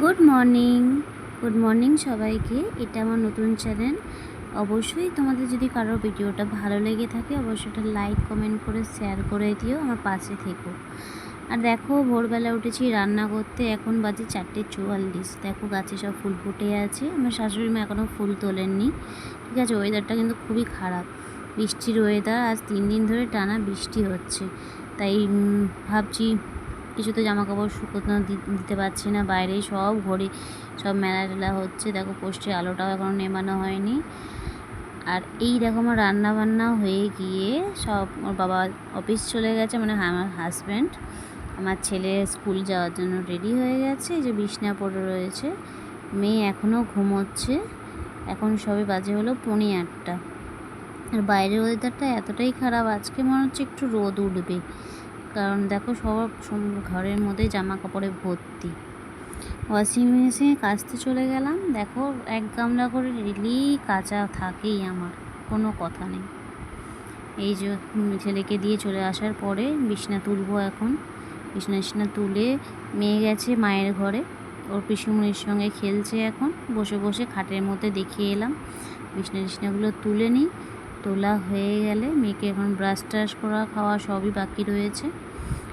Good morning good morning সবাইকে। এটা আমার নতুন চ্যানেল অবশ্যই তোমাদের যদি কারোর ভিডিওটা ভালো লেগে থাকে, অবশ্যই এটা লাইক কমেন্ট করে শেয়ার করে দিও আমার পাশে থেকো। আর দেখো, ভোরবেলা উঠেছি রান্না করতে, এখন বাজে চারটে চুয়াল্লিশ। দেখো গাছে সব ফুল ফুটে আছে। আমার শাশুড়ি মা এখনও ফুল তোলেননি। ঠিক আছে ওয়েদারটা কিন্তু খুবই খারাপ। বৃষ্টির ওয়েদার আজ তিন দিন ধরে টানা বৃষ্টি হচ্ছে। তাই ভাবছি কিছু তো জামা কাপড় শুকোতে দিতে পারছি না। বাইরে সব ঘড়ি, সব মেলা টেলা হচ্ছে। দেখো পোস্টে আলোটাও এখনও নেমানো হয়নি। আর এই দেখো আমার রান্না বান্না হয়ে গিয়ে সব ওর বাবা অফিস চলে গেছে মানে আমার হাজব্যান্ড আমার ছেলে স্কুল যাওয়ার জন্য রেডি হয়ে গেছে। যে বিছনা পড়ে রয়েছে। মেয়ে এখনও ঘুমোচ্ছে। এখন সবে বাজে হলো পৌনে আটটা। আর বাইরের ওয়েদারটা এতটাই খারাপ, আজকে মনে হচ্ছে একটু রোদ উঠবে। কারণ দেখো সব ঘরের মধ্যে জামা কাপড়ে ভর্তি। ওয়াশিং মেশিনে কাচতে চলে গেলাম, দেখো এক গামলা করে ডেলি কাঁচা থাকেই আমার, কোনো কথা নেই। এই যে ছেলেকে দিয়ে চলে আসার পরে বিছনা তুলবো এখন। বিছনা টিছনা তুলে মেয়ে গেছে মায়ের ঘরে, ওর পিসুমনির সঙ্গে খেলছে এখন, বসে বসে খাটের মধ্যে দেখিয়ে এলাম। বিছনা বিছনাগুলো তুলে নিই তোলা হয়ে গেলে মেয়েকে এখন ব্রাশ ট্রাশ করা, খাওয়া সবই বাকি রয়েছে।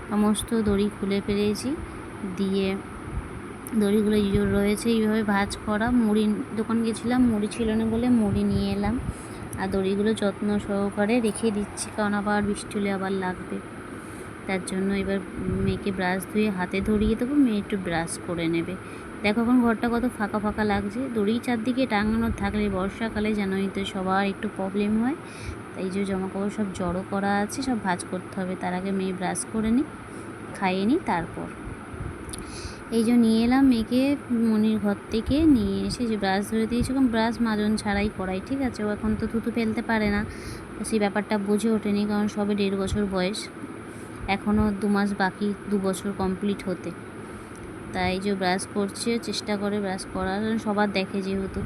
সমস্ত দড়ি খুলে ফেলেছি। দিয়ে দড়িগুলো রয়েছে। এইভাবে ভাজ করা। মুড়ি দোকান গেছিলাম, মুড়ি ছিল না বলে মুড়ি নিয়ে এলাম। আর দড়িগুলো যত্ন সহকারে রেখে দিচ্ছি। কারণ আবার বৃষ্টি হলে আবার লাগবে। তার জন্য এবার মেয়েকে ব্রাশ ধুয়ে হাতে ধরিয়ে দেবো, মেয়ে একটু ব্রাশ করে নেবে। দেখো এখন ঘরটা কত ফাঁকা ফাঁকা লাগছে। দড়ি চারদিকে টাঙানো থাকলে বর্ষাকালে জানোই তো সবার একটু প্রবলেম হয়। তাই যে জামা কাপড় সব জড়ো করা আছে, সব ভাঁজ করতে হবে। তার আগে মেয়ে ব্রাশ করে নিই খাইয়ে নিই তারপর। এই যে নিয়ে এলাম মেয়েকে মনির ঘর থেকে, নিয়ে এসে যে ব্রাশ ধরে দিয়েছি এবং ব্রাশ মাজন ছাড়াই করাই, ঠিক আছে? ও এখন তো থুতু ফেলতে পারে না। সেই ব্যাপারটা বুঝে ওঠেনি, কারণ সবে দেড় বছর বয়স। এখনও দু মাস বাকি, দু বছর কমপ্লিট হতে। তাই যে ব্রাশ করছে, চেষ্টা করে ব্রাশ করার, সবার দেখে যেহেতু।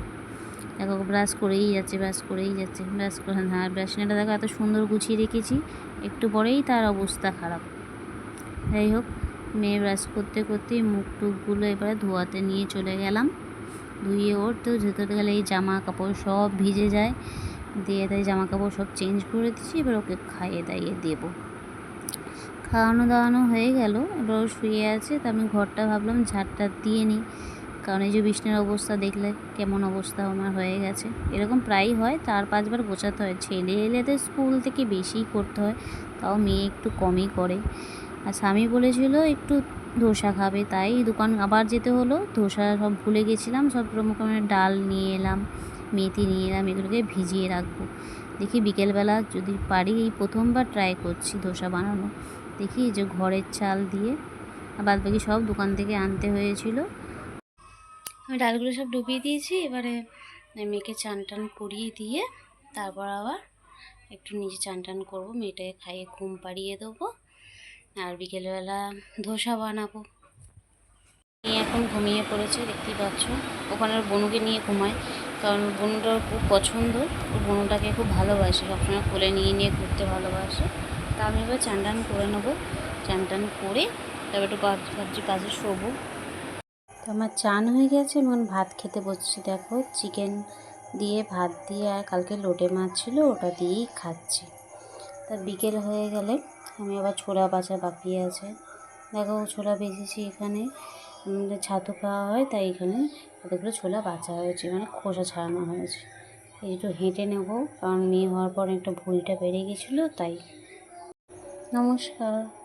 দেখো ব্রাশ করেই যাচ্ছে ব্রাশ করেই যাচ্ছে। ব্রাশ করে হ্যাঁ ব্রাশনাটা দেখো, এত সুন্দর গুছিয়ে রেখেছি। একটু পরেই তার অবস্থা খারাপ। যাই হোক, মেয়ে ব্রাশ করতে করতেই মুখ টুকগুলো এবারে ধোয়াতে নিয়ে চলে গেলাম। ধুয়ে ওর তো যেতে গেলে এই জামা কাপড় সব ভিজে যায়। দিয়ে তাই জামা কাপড় সব চেঞ্জ করে দিচ্ছি, এবার ওকে খাইয়ে দাইয়ে দেবো। খাওয়ানো দাওয়ানো হয়ে গেল এবার শুয়ে আছে, তা আমি ঘরটা ভাবলাম ঝাড়টা দিয়ে নিই। কারণ এই যে বিষ্ণের অবস্থা দেখলে কেমন অবস্থা আমার হয়ে গেছে। এরকম প্রায়ই হয়, চার পাঁচবার গোছাতে হয়। ছেলে এলে তো স্কুল থেকে বেশিই করতে হয়, তাও মেয়ে একটু কমই করে। আর স্বামী বলেছিল, একটু ধোসা খাবে। তাই দোকান আবার যেতে হলো, ধোসা সব ভুলে গেছিলাম, সব রকমের ডাল নিয়ে এলাম, মেথি নিয়ে এলাম, এগুলোকে ভিজিয়ে রাখব। দেখি বিকেলবেলা যদি পারি এই প্রথমবার ট্রাই করছি ধোসা বানানো। দেখি যে ঘরের চাল দিয়ে বাদ বাকি সব দোকান থেকে আনতে হয়েছিল। আমি ডালগুলো সব ডুবিয়ে দিয়েছি, এবারে মেয়েকে চান টান করিয়ে দিয়ে তারপর আবার একটু নিজে চান টান করব, মেয়েটাকে খাইয়ে ঘুম পাড়িয়ে দেবো আর বিকেলবেলা ধোসা বানাবো। মেয়ে এখন ঘুমিয়ে পড়েছে, দেখতেই পাচ্ছ। ওখানে বনুকে নিয়ে ঘুমায়, কারণ বনুটার খুব পছন্দ। ওর বনুটাকে খুব ভালোবাসে, সবসময় কোলে নিয়ে নিয়ে ঘুরতে ভালোবাসে। আমি এবার চান টান করে নেব। চান টান করে তারপর একটু ভাব- ভাবছি কাজে শোবো। তো আমার চান হয়ে গেছে এবং ভাত খেতে বসছি। দেখো চিকেন দিয়ে ভাত দিয়ে আর কালকে লোটে মাছ ছিল, ওটা দিয়েই খাচ্ছি। তা বিকেল হয়ে গেলে আমি আবার ছোলা বাছা বাকি আছে। দেখো, ছোলা বেজেছি এখানে। ছাতু খাওয়া হয়, তাই এখানে কতগুলো ছোলা বাছা হয়েছে মানে খোসা ছাড়ানো হয়েছে। একটু হেঁটে নেব, কারণ মেয়ে হওয়ার পর একটা ভুঁড়িটা বেড়ে গেছিল, তাই নমস্কার।